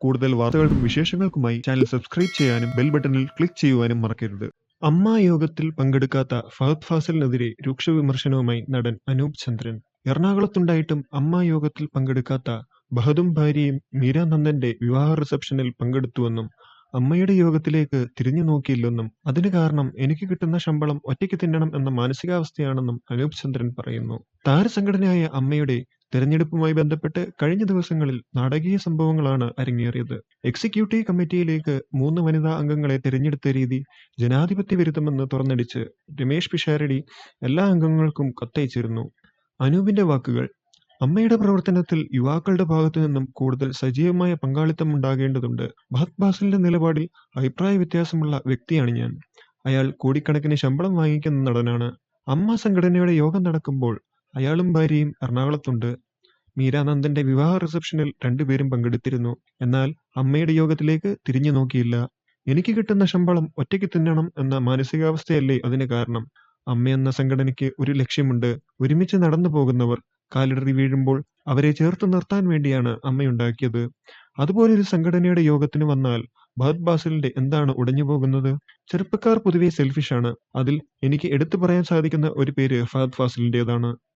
കൂടുതൽ വാർത്തകൾക്കും വിശേഷങ്ങൾക്കുമായി ചാനൽ സബ്സ്ക്രൈബ് ചെയ്യാനും ബെൽ ബട്ടണിൽ ക്ലിക്ക് ചെയ്യുവാനും മറക്കരുത്. അമ്മ യോഗത്തിൽ പങ്കെടുക്കാത്ത ഫഹദ് ഫാസലിനെതിരെ രൂക്ഷ വിമർശനവുമായി നടൻ അനൂപ് ചന്ദ്രൻ. എറണാകുളത്തുണ്ടായിട്ടും അമ്മ യോഗത്തിൽ പങ്കെടുക്കാത്ത ബഹദും ഭാര്യയും മീര നന്ദന്റെ വിവാഹ റിസപ്ഷനിൽ പങ്കെടുത്തുവെന്നും അമ്മയുടെ യോഗത്തിലേക്ക് തിരിഞ്ഞു നോക്കിയില്ലെന്നും അതിന് കാരണം എനിക്ക് കിട്ടുന്ന ശമ്പളം ഒറ്റയ്ക്ക് തിന്നണം എന്ന മാനസികാവസ്ഥയാണെന്നും അനൂപ് ചന്ദ്രൻ പറയുന്നു. താരസംഘടനയായ അമ്മയുടെ തെരഞ്ഞെടുപ്പുമായി ബന്ധപ്പെട്ട് കഴിഞ്ഞ ദിവസങ്ങളിൽ നാടകീയ സംഭവങ്ങളാണ് അരങ്ങേറിയത്. എക്സിക്യൂട്ടീവ് കമ്മിറ്റിയിലേക്ക് മൂന്ന് വനിതാ അംഗങ്ങളെ തിരഞ്ഞെടുത്ത രീതി ജനാധിപത്യ വിരുദ്ധമെന്ന് തുറന്നടിച്ച് രമേശ് പിഷാരടി എല്ലാ അംഗങ്ങൾക്കും കത്തയച്ചിരുന്നു. അനൂപിന്റെ വാക്കുകൾ അമ്മയുടെ പ്രവർത്തനത്തിൽ യുവാക്കളുടെ ഭാഗത്തു നിന്നും കൂടുതൽ സജീവമായ പങ്കാളിത്തം ഉണ്ടാകേണ്ടതുണ്ട്. ഭഹത് ബാസിലിന്റെ നിലപാടിൽ അഭിപ്രായ വ്യത്യാസമുള്ള വ്യക്തിയാണ് ഞാൻ. അയാൾ കോടിക്കണക്കിന് ശമ്പളം വാങ്ങിക്കുന്ന നടനാണ്. അമ്മ സംഘടനയുടെ യോഗം നടക്കുമ്പോൾ അയാളും ഭാര്യയും എറണാകുളത്തുണ്ട്. മീരാനന്ദന്റെ വിവാഹ റിസപ്ഷനിൽ രണ്ടുപേരും പങ്കെടുത്തിരുന്നു. എന്നാൽ അമ്മയുടെ യോഗത്തിലേക്ക് തിരിഞ്ഞു നോക്കിയില്ല. എനിക്ക് കിട്ടുന്ന ശമ്പളം ഒറ്റയ്ക്ക് തിന്നണം എന്ന മാനസികാവസ്ഥയല്ലേ അതിന് കാരണം. അമ്മയെന്ന സംഘടനയ്ക്ക് ഒരു ലക്ഷ്യമുണ്ട്. ഒരുമിച്ച് നടന്നു പോകുന്നവർ കാലിടറി വീഴുമ്പോൾ അവരെ ചേർത്ത് നിർത്താൻ വേണ്ടിയാണ് അമ്മയുണ്ടാക്കിയത്. അതുപോലെ ഒരു സംഘടനയുടെ യോഗത്തിന് വന്നാൽ ഭഹത് ബാസിലിന്റെ എന്താണ് ഉടഞ്ഞു പോകുന്നത്? ചെറുപ്പക്കാർ പൊതുവെ സെൽഫിഷാണ് അതിൽ എനിക്ക് എടുത്തു പറയാൻ സാധിക്കുന്ന ഒരു പേര് ഫഹദ് ഫാസിലിന്റേതാണ്.